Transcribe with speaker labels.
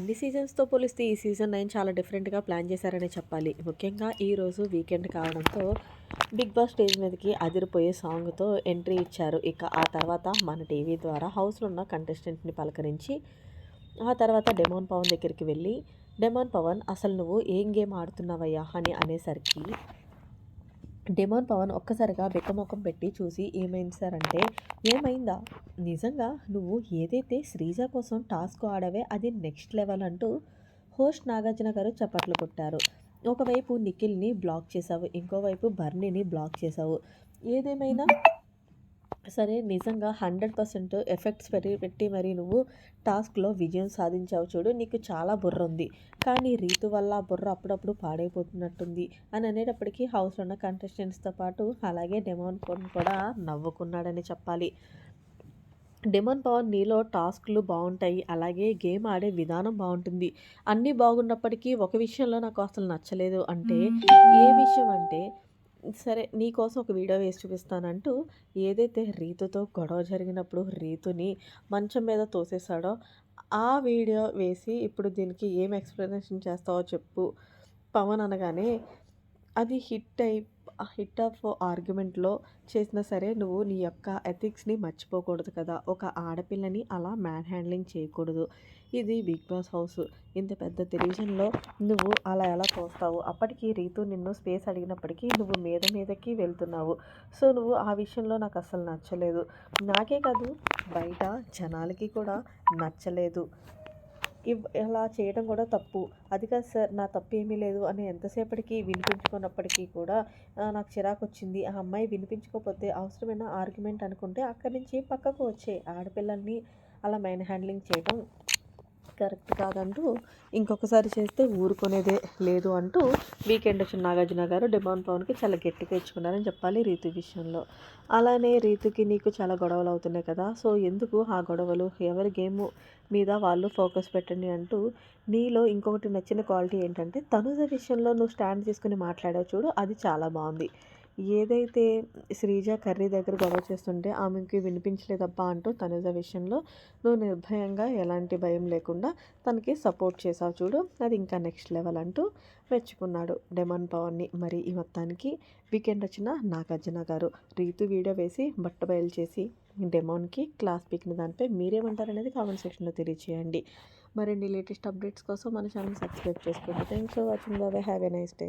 Speaker 1: అన్ని సీజన్స్తో పోలిస్తే ఈ సీజన్ నైన్ చాలా డిఫరెంట్గా ప్లాన్ చేశారనే చెప్పాలి. ముఖ్యంగా ఈరోజు వీకెండ్ కావడంతో బిగ్ బాస్ స్టేజ్ మీదకి అదిరిపోయే సాంగ్తో ఎంట్రీ ఇచ్చారు. ఇక ఆ తర్వాత మన టీవీ ద్వారా హౌస్లో ఉన్న కంటెస్టెంట్ని పలకరించి ఆ తర్వాత డెమోన్ పవన్ దగ్గరికి వెళ్ళి డెమోన్ పవన్ అసలు నువ్వు ఏం గేమ్ ఆడుతున్నావయ్యా అని అనేసరికి డెమోన్ పవన్ ఒక్కసారిగా బిక్కమొఖం పెట్టి చూసి ఏమైంది సార్ అంటే ఏమైందా? నిజంగా నువ్వు ఏదైతే శ్రీజ కోసం టాస్క్ ఆడవే అది నెక్స్ట్ లెవెల్ అంటూ హోస్ట్ నాగార్జున గారు చప్పట్లు కొట్టారు. ఒకవైపు నిఖిల్ని బ్లాక్ చేసావు ఇంకోవైపు బర్నీని బ్లాక్ చేసావు ఏదేమైనా సరే నిజంగా హండ్రెడ్ పర్సెంట్ ఎఫెక్ట్స్ పెట్టి పెట్టి మరి నువ్వు టాస్క్లో విజయం సాధించావు చూడు నీకు చాలా బుర్ర ఉంది కానీ రీతు వల్ల బుర్ర అప్పుడప్పుడు పాడైపోతున్నట్టుంది అని అనేటప్పటికీ హౌస్లో ఉన్న కంటెస్టెంట్స్తో పాటు అలాగే డెమోన్ కూడా నవ్వుకున్నాడని చెప్పాలి. డెమోన్ పవన్ నీలో టాస్క్లు బాగుంటాయి అలాగే గేమ్ ఆడే విధానం బాగుంటుంది అన్నీ బాగున్నప్పటికీ ఒక విషయంలో నాకు అసలు నచ్చలేదు అంటే ఏ విషయం అంటే సరే నీకోసం ఒక వీడియో వేసి చూపిస్తానంటూ ఏదైతే రీతుతో గొడవ జరిగినప్పుడు రీతుని మంచం మీద తోసేశాడో ఆ వీడియో వేసి ఇప్పుడు దీనికి ఏం ఎక్స్ప్లెనేషన్ చేస్తావో చెప్పు. పవన్ అనగానే అది హిట్ అయి హిట్ ఆఫ్ ఆర్గ్యుమెంట్లో చేసినా సరే నువ్వు నీ యొక్క ఎథిక్స్ని మర్చిపోకూడదు కదా. ఒక ఆడపిల్లని అలా మ్యాన్ హ్యాండ్లింగ్ చేయకూడదు. ఇది బిగ్ బాస్ హౌస్. ఇంత పెద్ద టెలివిజన్లో నువ్వు అలా ఎలా చూస్తావు అప్పటికి రీతు నిన్ను స్పేస్ అడిగినప్పటికీ నువ్వు మీద మీదకి వెళ్తున్నావు. సో నువ్వు ఆ విషయంలో నాకు అసలు నచ్చలేదు. నాకే కాదు బయట జనాలకి కూడా నచ్చలేదు. ఇలా చేయడం కూడా తప్పు. అది కాదు సార్ నా తప్పు ఏమీ లేదు అని ఎంతసేపటికి వినిపించుకున్నప్పటికీ కూడా నాకు చిరాకు వచ్చింది ఆ అమ్మాయి వినిపించుకోకపోతే అవసరమైన ఆర్గ్యుమెంట్ అనుకుంటే అక్కడి నుంచి పక్కకు వచ్చే ఆడపిల్లల్ని అలా మైన్ హ్యాండ్లింగ్ చేయడం కరెక్ట్ కాదంటూ ఇంకొకసారి చేస్తే ఊరుకునేదే లేదు అంటూ వీకెండ్ వచ్చిన నాగార్జున గారు డిమాండ్ పవన్కి చాలా గట్టిగా ఇచ్చుకున్నారని చెప్పాలి రీతు విషయంలో. అలానే రీతుకి నీకు చాలా గొడవలు అవుతున్నాయి కదా సో ఎందుకు ఆ గొడవలు? ఎవరి గేమ్ మీద వాళ్ళు ఫోకస్ పెట్టండి అంటూ నీలో ఇంకొకటి నచ్చిన క్వాలిటీ ఏంటంటే తనుజ విషయంలో నువ్వు స్టాండ్ తీసుకుని మాట్లాడావు చూడు అది చాలా బాగుంది. ఏదైతే శ్రీజ కర్రీ దగ్గర గొడవ చేస్తుంటే ఆమెకి వినిపించలేదబ్బా అంటూ తనుజ విషయంలో నువ్వు నిర్భయంగా ఎలాంటి భయం లేకుండా తనకి సపోర్ట్ చేసావు చూడు అది ఇంకా నెక్స్ట్ లెవెల్ అంటూ మెచ్చుకున్నాడు డెమన్ పవన్ని. మరి ఈ మొత్తానికి వీకెండ్ వచ్చిన నాగార్జున గారు రీతు వీడియో వేసి బట్ట బయలు చేసి డెమోన్కి క్లాస్ పీకిన దానిపై మీరేమంటారు అనేది కామెంట్ సెక్షన్లో తెలియచేయండి. మరిన్ని లేటెస్ట్ అప్డేట్స్ కోసం మన ఛానల్ సబ్స్క్రైబ్ చేసుకోండి thanks for watching. Bye. Have a nice day.